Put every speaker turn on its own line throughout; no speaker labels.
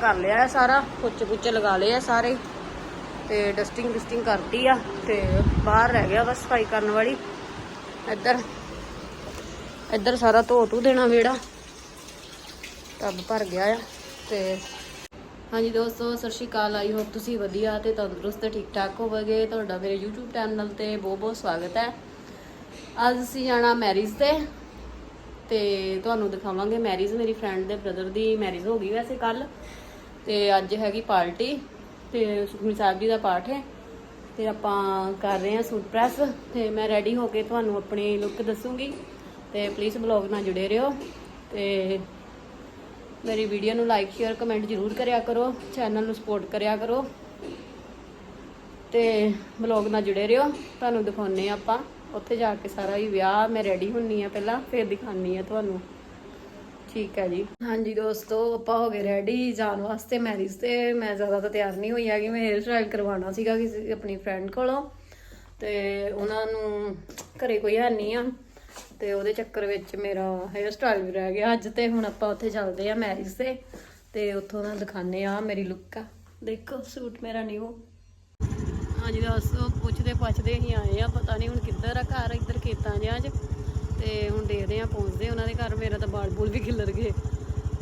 ਕਰ ਲਿਆ ਹੈ ਸਾਰਾ, ਪੁੱਛ ਪੁੱਛ ਲਗਾ ਲਏ ਆ ਸਾਰੇ। ਤੇ ਡਸਟਿੰਗ ਡਸਟਿੰਗ ਕਰਤੀ ਆ, ਤੇ ਬਾਹਰ ਰਹਿ ਗਿਆ ਬਸ ਸਫ਼ਾਈ ਕਰਨ ਵਾਲੀ। ਇੱਧਰ ਇੱਧਰ ਸਾਰਾ ਧੋ ਧੂ ਦੇਣਾ ਵਿਹੜਾ। ਟੱਬ ਭਰ ਗਿਆ ਆ, ਤੇ ਹਾਂਜੀ ਦੋਸਤੋ, ਸਤਿ ਸ਼੍ਰੀ ਅਕਾਲ। ਆਈ ਹੋਪ ਤੁਸੀਂ ਵਧੀਆ ਤੇ ਤੰਦਰੁਸਤ ਠੀਕ ਠਾਕ ਹੋਵੋਗੇ। ਤੁਹਾਡਾ ਮੇਰੇ YouTube ਚੈਨਲ ਤੇ ਬਹੁਤ ਬਹੁਤ ਸਵਾਗਤ ਹੈ। ਅੱਜ ਅਸੀਂ ਜਾਣਾ ਮੈਰਿਜ ਤੇ ਤੇ ਤੁਹਾਨੂੰ ਦਿਖਾਵਾਂਗੇ ਮੈਰਿਜ ਮੇਰੀ ਫਰੈਂਡ ਦੇ ਬ੍ਰਦਰ ਦੀ ਮੈਰਿਜ ਹੋ ਗਈ ਵੈਸੇ ਕੱਲ ਤੇ ਅੱਜ ਹੈਗੀ ਪਾਰਟੀ ਤੇ ਸੁਖਮਨੀ ਸਾਹਿਬ ਜੀ ਦਾ ਪਾਠ ਹੈ। ਤੇ ਆਪਾਂ ਕਰ ਰਹੇ ਹਾਂ ਸੂਟ ਪ੍ਰੈਸ। ਤੇ ਮੈਂ ਰੈਡੀ ਹੋ ਕੇ ਤੁਹਾਨੂੰ ਆਪਣੀ ਲੁੱਕ ਦੱਸੂਗੀ। ਤੇ ਪਲੀਜ਼ ਬਲੌਗ ਨਾਲ ਜੁੜੇ ਰਹੋ। ਤੇ ਮੇਰੀ ਵੀਡੀਓ ਨੂੰ ਲਾਈਕ ਸ਼ੇਅਰ ਕਮੈਂਟ ਜ਼ਰੂਰ ਕਰਿਆ ਕਰੋ। ਚੈਨਲ ਨੂੰ ਸਪੋਰਟ ਕਰਿਆ ਕਰੋ। ਤੇ ਬਲੌਗ ਨਾਲ ਜੁੜੇ ਰਹੋ। ਤੁਹਾਨੂੰ ਦਿਖਾਉਨੇ ਆ ਆਪਾਂ। ਉੱਥੇ ਜਾ ਕੇ ਸਾਰਾ ਹੀ ਵਿਆਹ ਮੈਂ ਰੈਡੀ ਹੁੰਨੀ ਆ ਪਹਿਲਾਂ, ਫਿਰ ਦਿਖਾਉਣੀ ਆ ਤੁਹਾਨੂੰ। ਠੀਕ ਹੈ ਜੀ। ਹਾਂਜੀ ਦੋਸਤੋ, ਆਪਾਂ ਹੋ ਗਏ ਰੈਡੀ ਜਾਣ ਵਾਸਤੇ ਮੈਰਿਜ ਤੇ। ਮੈਂ ਜ਼ਿਆਦਾ ਤਾਂ ਤਿਆਰ ਨਹੀਂ ਹੋਈ ਹੈਗੀ, ਮੈਂ ਹੇਅਰ ਸਟਾਈਲ ਕਰਵਾਉਣਾ ਸੀਗਾ ਕਿਸੇ ਆਪਣੀ ਫਰੈਂਡ ਕੋਲੋਂ। ਤੇ ਉਹਨਾਂ ਨੂੰ ਘਰੇ ਕੋਈ ਹੈ ਨਹੀਂ ਆ। ਤੇ ਉਹਦੇ ਚੱਕਰ ਵਿੱਚ ਮੇਰਾ ਹੇਅਰ ਸਟਾਈਲ ਵੀ ਰਹਿ ਗਿਆ। ਅੱਜ ਤੇ ਹੁਣ ਆਪਾਂ ਉੱਥੇ ਚੱਲਦੇ ਆ ਮੈਰਿਜ ਤੇ। ਤੇ ਉੱਥੋਂ ਦਾ ਦਿਖਾਣੇ ਆ ਮੇਰੀ ਲੁੱਕ ਆ। ਦੇਖੋ, ਸੂਟ ਮੇਰਾ ਨਿਊ ਹਾਂਜੀ ਦੱਸੋ ਪੁੱਛਦੇ ਪੁੱਛਦੇ ਹੀ ਆਏ ਆ। ਪਤਾ ਨਹੀਂ ਹੁਣ ਕਿੱਧਰ ਆ, ਘਰ ਇੱਧਰ ਖੇਤਾਂ ਜਿਹਾਂ 'ਚ ਤੇ ਹੁਣ ਦੇਖਦੇ ਆ ਪਹੁੰਚਦੇ ਉਹਨਾਂ ਦੇ ਘਰ। ਮੇਰਾ ਤਾਂ ਬਾਲ ਬੂਲ ਵੀ ਖਿੱਲਰ ਗਏ।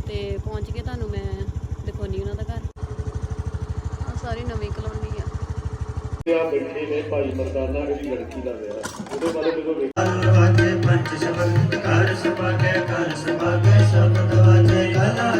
ਤੇ ਪਹੁੰਚ ਕੇ ਤੁਹਾਨੂੰ ਮੈਂ ਦਿਖਾਉਣੀ ਉਹਨਾਂ ਦਾ ਘਰ। ਆ ਸਾਰੀ ਨਵੀਂ ਕਲੋਨੀ ਆ।
ਆ ਬੈਠੇ ਨੇ ਭਾਈ ਮਰਦਾਨਾ ਇਹਦੀ ਲੜਕੀ ਦਾ ਵਿਆਹ। ਉਹਦੇ ਬਾਰੇ ਜਦੋਂ ਵੇਖ
ਪੰਚ ਸ਼ਬਦ ਕਰ ਸਪਾਗੇ ਕਰ ਸਪਾਗੇ ਸ਼ਬਦ ਵਾਜੇ ਗਲਾ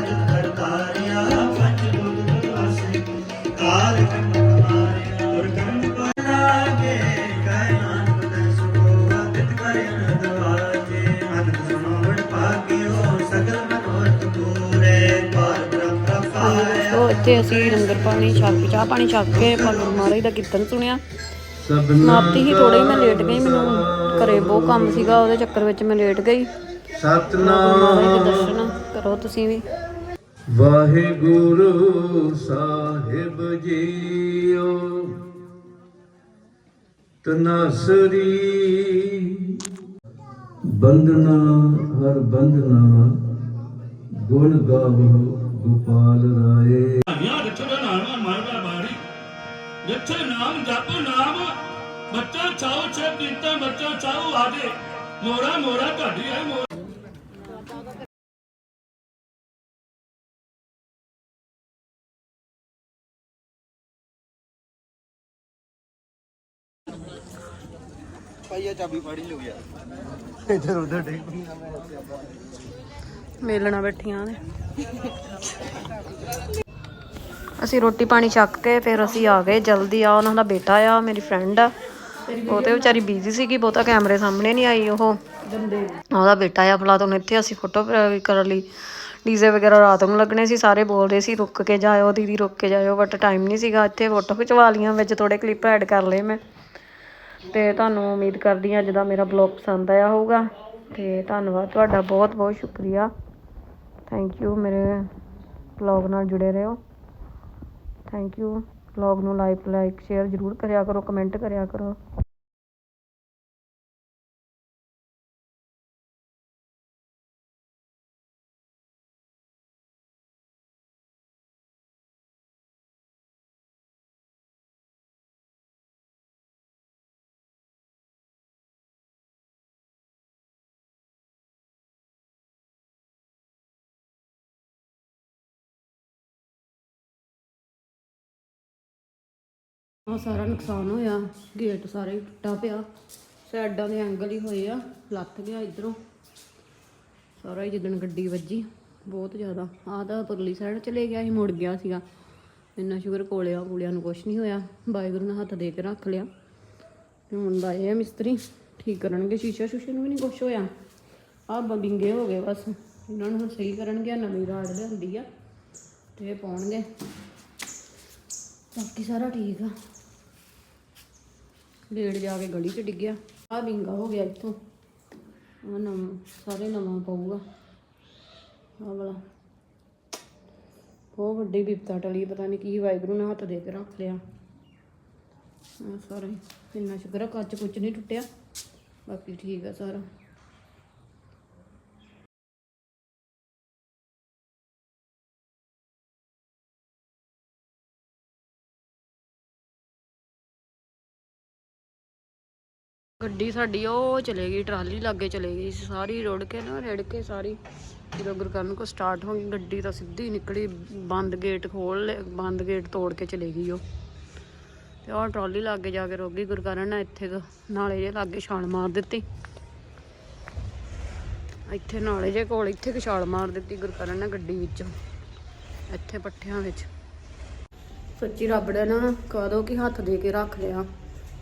ਪ੍ਰਪਾਇਆ
ਅਸੀਂ ਲੰਗਰ ਪਾਣੀ ਛਕ ਚਾਹ ਪਾਣੀ ਛਕ ਕੇ ਆਪਾਂ ਗੁਰੂ ਮਹਾਰਾਜ ਦਾ ਕੀਰਤਨ ਸੁਣਿਆ। ਸਮਾਪਤੀ ਹੀ ਥੋੜੇ ਮੈਂ ਲੇਟ ਗਈ, ਮੈਨੂੰ ਘਰੇ ਬਹੁਤ ਕੰਮ ਸੀਗਾ, ਉਹਦੇ ਚੱਕਰ ਵਿੱਚ ਮੈਂ ਲੇਟ ਗਈ। ਗੁਰੂ ਦੇ ਦਰਸ਼ਨ ਕਰੋ ਤੁਸੀਂ ਵੀ।
ਵਾਹਿਗੁਰੂ ਸਾਹਿਬ ਜੀਓ। ਤਨਾਸਰੀ। ਬੰਦਨਾ ਹਰ ਬੰਦਨਾ ਗੁਣ ਗਾਵੋ। ਗੋਪਾਲ ਰਾਏ।
ਧਾਨੀਆਂ ਜਿੱਥੇ ਦਾ ਨਾਮ ਮਾਰਦਾ ਬਾਰੀ। ਜਿੱਥੇ ਨਾਮ ਜਪ ਨਾਮ ਬੱਚਾ ਚਾਉ ਛੇ ਕੀਤਾ ਬੱਚਾ ਚਾਉ ਆਦੇ ਮੋਰਾ ਮੋਰਾ ਤੁਹਾਡੀ ਹੈ ਮੋਰਾ
ਮੇਲਣਾ ਬੈਠੀਆਂ ਨੇ। ਅਸੀਂ ਰੋਟੀ ਪਾਣੀ ਛੱਕ ਕੇ ਫਿਰ ਅਸੀਂ ਆ ਗਏ, ਜਲਦੀ ਆ, ਉਹਨਾਂ ਦਾ ਬੇਟਾ ਆ, ਮੇਰੀ ਫਰੈਂਡ ਆ। ਉਹ ਤੇ ਵਿਚਾਰੀ ਬਿਜ਼ੀ ਸੀਗੀ, ਬਹੁਤਾ ਕੈਮਰੇ ਸਾਹਮਣੇ ਨਹੀਂ ਆਈ ਉਹ। ਉਹਦਾ ਬੇਟਾ ਆ ਫਲਾ ਤੋਂ ਇੱਥੇ ਅਸੀਂ ਫੋਟੋ ਕਰ ਲਈ ਡੀਜ਼ੇ ਵਗੈਰਾ ਰਾਤ ਨੂੰ ਲੱਗਣੇ ਸੀ, ਸਾਰੇ ਬੋਲਦੇ ਸੀ, ਰੁੱਕ ਕੇ ਜਾਇਓ, ਦੀਦੀ, ਰੁੱਕ ਕੇ ਜਾਇਓ ਬਟ ਟਾਈਮ ਨਹੀਂ ਸੀਗਾ ਇੱਥੇ। ਫੋਟੋ ਖਿਚਵਾ ਲੀਆਂ ਵਿੱਚ ਥੋੜੇ ਕਲਿੱਪ ਐਡ ਕਰ ਲਏ ਮੈਂ। ਤੇ ਤੁਹਾਨੂੰ ਉਮੀਦ ਕਰਦੀ ਹਾਂ, ਅੱਜ ਦਾ ਮੇਰਾ ਬਲੌਗ ਪਸੰਦ ਆਇਆ ਹੋਊਗਾ। ਤੇ ਧੰਨਵਾਦ, ਤੁਹਾਡਾ ਬਹੁਤ ਬਹੁਤ ਸ਼ੁਕਰੀਆ। ਥੈਂਕ ਯੂ ਮੇਰੇ ਬਲੌਗ ਨਾਲ ਜੁੜੇ ਰਹੋ। ਥੈਂਕ ਯੂ ਬਲੌਗ ਨੂੰ ਲਾਈਕ ਲਾਈਕ ਸ਼ੇਅਰ ਜ਼ਰੂਰ ਕਰਿਆ ਕਰੋ ਕਮੈਂਟ ਕਰਿਆ ਕਰੋ। ਆ ਸਾਰਾ ਨੁਕਸਾਨ ਹੋਇਆ। ਗੇਟ ਸਾਰੇ ਹੀ ਟੁੱਟਾ ਪਿਆ। ਸਾਈਡਾਂ ਦੇ ਐਂਗਲ ਹੀ ਹੋਏ ਆ। ਲੱਥ ਗਿਆ ਇਧਰੋਂ। ਸਾਰਾ ਹੀ ਜਿੱਦਣ ਗੱਡੀ ਵੱਜੀ, ਬਹੁਤ ਜ਼ਿਆਦਾ। ਆਹ ਤਾਂ ਪਰਲੀ ਸਾਈਡ ਚਲੇ ਗਿਆ ਸੀ, ਮੁੜ ਗਿਆ ਸੀਗਾ। ਇੰਨਾ ਸ਼ੁਕਰ ਕੋਲਿਆਂ ਕੋਲਿਆਂ ਨੂੰ ਕੁਝ ਨਹੀਂ ਹੋਇਆ। ਵਾਹਿਗੁਰੂ ਨੇ ਹੱਥ ਦੇ ਕੇ ਰੱਖ ਲਿਆ। ਤੇ ਹੁਣ ਦਾ ਆ ਮਿਸਤਰੀ, ਠੀਕ ਕਰਨਗੇ। ਸ਼ੀਸ਼ਾ ਸ਼ੂਸ਼ੇ ਨੂੰ ਵੀ ਨਹੀਂ ਕੁਝ ਹੋਇਆ। ਆਹ ਬੰਬਿੰਗੇ ਹੋ ਗਏ ਬਸ। ਇਹਨਾਂ ਨੂੰ ਹੁਣ ਸਹੀ ਕਰਨਗੇ ਨਵੀਂ ਰਾਡ ਲਿਆਂਦੀ ਆ। ਤੇ ਪਾਉਣਗੇ। ਬਾਕੀ ਸਾਰਾ ਠੀਕ ਆ। ਲੇਟ ਜਾ ਕੇ ਗਲੀ 'ਚ ਡਿੱਗਿਆ। ਆ ਵਿੰਗਾ ਹੋ ਗਿਆ ਇੱਥੋਂ। ਆ ਨਵਾਂ, ਸਾਰੇ ਨਵਾਂ ਪਊਗਾ। ਆ ਵਾਲਾ। ਬਹੁਤ ਵੱਡੀ ਵਿਪਤਾ ਟਲੀ, ਪਤਾ ਨਹੀਂ ਕੀ ਵਾਹਿਗੁਰੂ ਨੇ ਹੱਥ ਦੇ ਕੇ ਰੱਖ ਲਿਆ। ਆ ਸਾਰੇ, ਇੰਨਾ ਸ਼ੁਕਰ ਆ, ਕੱਚ ਕੁੱਚ ਨਹੀਂ ਟੁੱਟਿਆ। ਬਾਕੀ ਠੀਕ ਆ ਸਾਰਾ। ਗੱਡੀ ਸਾਡੀ, ਉਹ ਚਲੇ ਗਈ, ਟਰਾਲੀ ਲਾਗੇ ਚਲੇ ਗਈ ਸਾਰੀ ਰੁੜ ਕੇ ਨਾ, ਰੜ ਕੇ ਸਾਰੀ ਜਦੋਂ ਗੁਰਕਰਨ ਕੋ ਸਟਾਰਟ ਹੋ ਗਈ, ਗੱਡੀ ਤਾਂ ਸਿੱਧੀ ਨਿਕਲੀ, ਬੰਦ ਗੇਟ ਖੋਲ ਬੰਦ ਗੇਟ ਤੋੜ ਕੇ ਚਲੇ ਗਈ ਉਹ। ਤੇ ਉਹ ਟਰਾਲੀ ਲਾਗੇ ਜਾ ਕੇ ਰੁਕ ਗਈ ਗੁਰਕਰਨ ਨੇ ਇੱਥੇ ਨਾਲੇ ਜੇ ਲਾਗੇ ਛਾਲ ਮਾਰ ਦਿੱਤੀ। ਇੱਥੇ ਨਾਲੇ ਜੇ ਕੋਲ ਇੱਥੇ ਕਿ ਛਾਲ ਮਾਰ ਦਿੱਤੀ ਗੁਰਕਰਨ ਨੇ ਗੱਡੀ ਵਿੱਚੋਂ, ਇੱਥੇ ਪੱਠਿਆਂ ਵਿੱਚ। ਸੱਚੀ ਰੱਬ ਨੇ ਨਾ ਕਦੋਂ ਕਿ ਹੱਥ ਦੇ ਕੇ ਰੱਖ ਲਿਆ।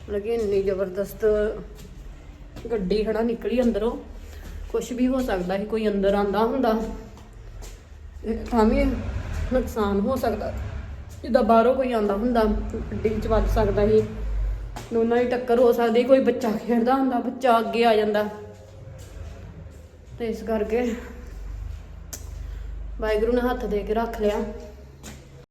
ਮਤਲਬ ਕਿ ਇੰਨੀ ਜ਼ਬਰਦਸਤ ਗੱਡੀ ਖੜਾ ਨਿਕਲੀ ਅੰਦਰੋਂ। ਕੁਝ ਵੀ ਹੋ ਸਕਦਾ ਸੀ, ਕੋਈ ਅੰਦਰ ਆਂਦਾ ਹੁੰਦਾ। ਤਾਂ ਵੀ ਨੁਕਸਾਨ ਹੋ ਸਕਦਾ। ਜਿੱਦਾਂ ਬਾਹਰੋਂ ਕੋਈ ਆਂਦਾ ਹੁੰਦਾ, ਗੱਡੀ ਵਿੱਚ ਵੱਜ ਸਕਦਾ ਸੀ। ਦੋਨਾਂ ਦੀ ਟੱਕਰ ਹੋ ਸਕਦੀ, ਕੋਈ ਬੱਚਾ ਖੇਡਦਾ ਹੁੰਦਾ, ਬੱਚਾ ਅੱਗੇ ਆ ਜਾਂਦਾ। ਤੇ ਇਸ ਕਰਕੇ ਵਾਹਿਗੁਰੂ ਨੇ ਹੱਥ ਦੇ ਕੇ ਰੱਖ ਲਿਆ।